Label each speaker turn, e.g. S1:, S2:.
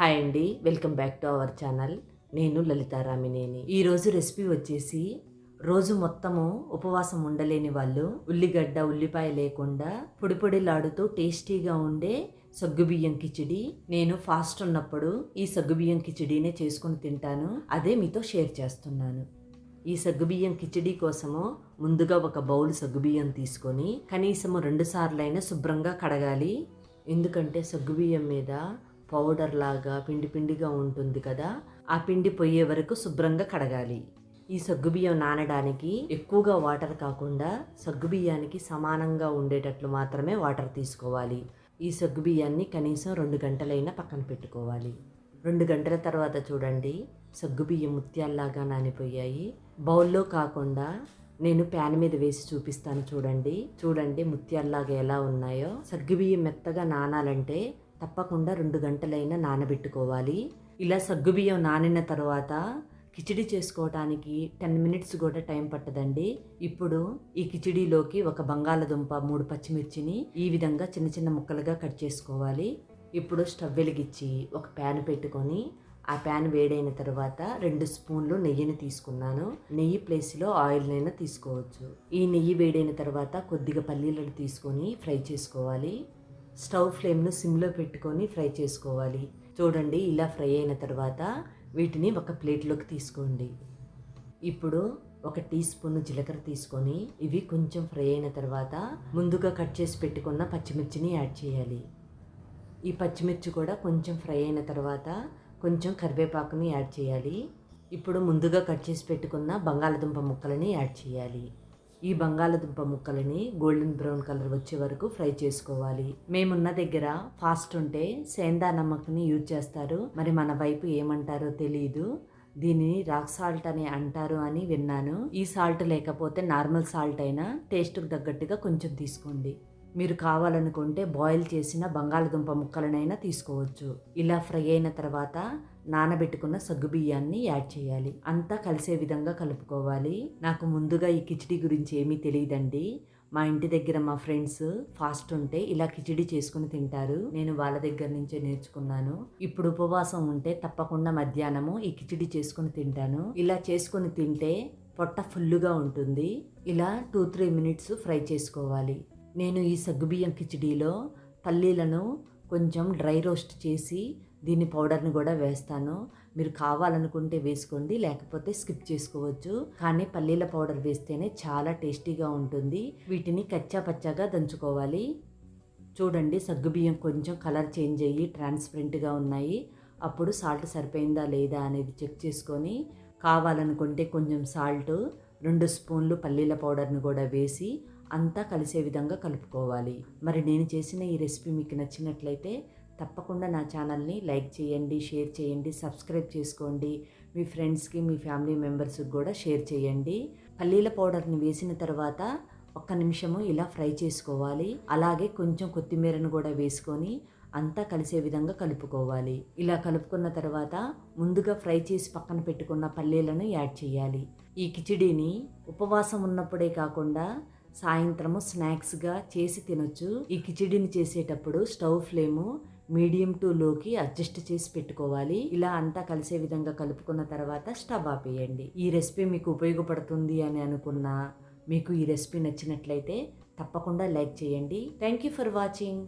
S1: Hi అండి welcome back to our channel. నేను లలితారామినేని ఈరోజు రెసిపీ వచ్చేసి రోజు మొత్తము ఉపవాసం ఉండలేని వాళ్ళు ఉల్లిగడ్డ ఉల్లిపాయ లేకుండా పొడిపొడిలాడుతూ టేస్టీగా ఉండే సగ్గుబియ్యం కిచిడి నేను ఫాస్ట్ ఉన్నప్పుడు ఈ సగ్గుబియ్యం కిచిడీనే చేసుకుని తింటాను. అదే మీతో షేర్ చేస్తున్నాను. ఈ సగ్గుబియ్యం కిచిడి కోసము ముందుగా ఒక బౌల్ సగ్గుబియ్యం తీసుకొని కనీసము రెండు సార్లైనా శుభ్రంగా కడగాలి. ఎందుకంటే సగ్గుబియ్యం మీద పౌడర్ లాగా పిండి పిండిగా ఉంటుంది కదా ఆ పిండి పోయే వరకు శుభ్రంగా కడగాలి. ఈ సగ్గుబియ్యం నానడానికి ఎక్కువగా వాటర్ కాకుండా సగ్గుబియ్యానికి సమానంగా ఉండేటట్లు మాత్రమే వాటర్ తీసుకోవాలి. ఈ సగ్గుబియ్యాన్ని కనీసం రెండు గంటలైనా పక్కన పెట్టుకోవాలి. రెండు గంటల తర్వాత చూడండి సగ్గుబియ్యం ముత్యాల్లాగా నానిపోయాయి. బౌల్లో కాకుండా నేను ప్యాన్ మీద వేసి చూపిస్తాను చూడండి. చూడండి ముత్యాల్లాగా ఎలా ఉన్నాయో. సగ్గుబియ్యం మెత్తగా నానాలంటే తప్పకుండా రెండు గంటలైనా నానబెట్టుకోవాలి. ఇలా సగ్గుబియ్యం నానిన తర్వాత కిచిడి చేసుకోవటానికి టెన్ మినిట్స్ కూడా టైం పట్టదండి. ఇప్పుడు ఈ కిచిడిలోకి ఒక బంగాళదుంప మూడు పచ్చిమిర్చిని ఈ విధంగా చిన్న చిన్న ముక్కలుగా కట్ చేసుకోవాలి. ఇప్పుడు స్టవ్ వెలిగించి ఒక ప్యాన్ పెట్టుకొని ఆ ప్యాన్ వేడైన తర్వాత రెండు స్పూన్లు నెయ్యిని తీసుకున్నాను. నెయ్యి ప్లేస్లో ఆయిల్నైనా తీసుకోవచ్చు. ఈ నెయ్యి వేడైన తర్వాత కొద్దిగా పల్లీలను తీసుకొని ఫ్రై చేసుకోవాలి. స్టవ్ ఫ్లేమ్ను సిమ్లో పెట్టుకొని ఫ్రై చేసుకోవాలి. చూడండి ఇలా ఫ్రై అయిన తర్వాత వీటిని ఒక ప్లేట్లోకి తీసుకోండి. ఇప్పుడు ఒక టీ స్పూన్ జీలకర్ర తీసుకొని ఇవి కొంచెం ఫ్రై అయిన తర్వాత ముందుగా కట్ చేసి పెట్టుకున్న పచ్చిమిర్చిని యాడ్ చేయాలి. ఈ పచ్చిమిర్చి కూడా కొంచెం ఫ్రై అయిన తర్వాత కొంచెం కరివేపాకుని యాడ్ చేయాలి. ఇప్పుడు ముందుగా కట్ చేసి పెట్టుకున్న బంగాళదుంప ముక్కలని యాడ్ చేయాలి. ఈ బంగాళదుంప ముక్కలని గోల్డెన్ బ్రౌన్ కలర్ వచ్చే వరకు ఫ్రై చేసుకోవాలి. మేమున్న దగ్గర ఫాస్ట్ ఉంటే సేందా నమ్మక్ని యూజ్ చేస్తారు. మరి మన వైపు ఏమంటారో తెలియదు దీనిని రాక్ సాల్ట్ అని అంటారు అని విన్నాను. ఈ సాల్ట్ లేకపోతే నార్మల్ సాల్ట్ అయినా టేస్ట్కి తగ్గట్టుగా కొంచెం తీసుకోండి. మీరు కావాలనుకుంటే బాయిల్ చేసిన బంగాళదుంప ముక్కలనైనా తీసుకోవచ్చు. ఇలా ఫ్రై అయిన తర్వాత నానబెట్టుకున్న సగ్గుబియ్యాన్ని యాడ్ చేయాలి. అంతా కలిసే విధంగా కలుపుకోవాలి. నాకు ముందుగా ఈ కిచిడి గురించి ఏమీ తెలియదండి. మా ఇంటి దగ్గర మా ఫ్రెండ్స్ ఫాస్ట్ ఉంటే ఇలా కిచిడి చేసుకుని తింటారు. నేను వాళ్ళ దగ్గర నుంచే నేర్చుకున్నాను. ఇప్పుడు ఉపవాసం ఉంటే తప్పకుండా మధ్యాహ్నము ఈ కిచిడి చేసుకుని తింటాను. ఇలా చేసుకుని తింటే పొట్ట ఫుల్లుగా ఉంటుంది. ఇలా టూ త్రీ మినిట్స్ ఫ్రై చేసుకోవాలి. నేను ఈ సగ్గుబియ్యం కిచిడీలో పల్లీలను కొంచెం డ్రై రోస్ట్ చేసి దీని పౌడర్ని కూడా వేస్తాను. మీరు కావాలనుకుంటే వేసుకోండి లేకపోతే స్కిప్ చేసుకోవచ్చు. కానీ పల్లీల పౌడర్ వేస్తేనే చాలా టేస్టీగా ఉంటుంది. వీటిని కచ్చా పచ్చాగా దంచుకోవాలి. చూడండి సగ్గుబియ్యం కొంచెం కలర్ చేంజ్ అయ్యి ట్రాన్స్పరెంట్గా ఉన్నాయి. అప్పుడు సాల్ట్ సరిపోయిందా లేదా అనేది చెక్ చేసుకొని కావాలనుకుంటే కొంచెం సాల్ట్ రెండు స్పూన్లు పల్లీల పౌడర్ని కూడా వేసి అంతా కలిసే విధంగా కలుపుకోవాలి. మరి నేను చేసిన ఈ రెసిపీ మీకు నచ్చినట్లయితే తప్పకుండా నా ఛానల్ని లైక్ చేయండి షేర్ చేయండి సబ్స్క్రైబ్ చేసుకోండి. మీ ఫ్రెండ్స్కి మీ ఫ్యామిలీ మెంబర్స్కి కూడా షేర్ చేయండి. పల్లీల పౌడర్ని వేసిన తర్వాత ఒక్క నిమిషము ఇలా ఫ్రై చేసుకోవాలి. అలాగే కొంచెం కొత్తిమీరను కూడా వేసుకొని అంతా కలిసే విధంగా కలుపుకోవాలి. ఇలా కలుపుకున్న తర్వాత ముందుగా ఫ్రై చేసి పక్కన పెట్టుకున్న పల్లీలను యాడ్ చేయాలి. ఈ కిచిడీని ఉపవాసం ఉన్నప్పుడే కాకుండా సాయంత్రము స్నాక్స్గా చేసి తినొచ్చు. ఈ కిచిడిని చేసేటప్పుడు స్టవ్ ఫ్లేము మీడియం టు లోకి అడ్జస్ట్ చేసి పెట్టుకోవాలి. ఇలా అంతా కలిసే విధంగా కలుపుకున్న తర్వాత స్టవ్ ఆపేయండి. ఈ రెసిపీ మీకు ఉపయోగపడుతుంది అని అనుకున్నా మీకు ఈ రెసిపీ నచ్చినట్లయితే తప్పకుండా లైక్ చేయండి. Thank you for watching.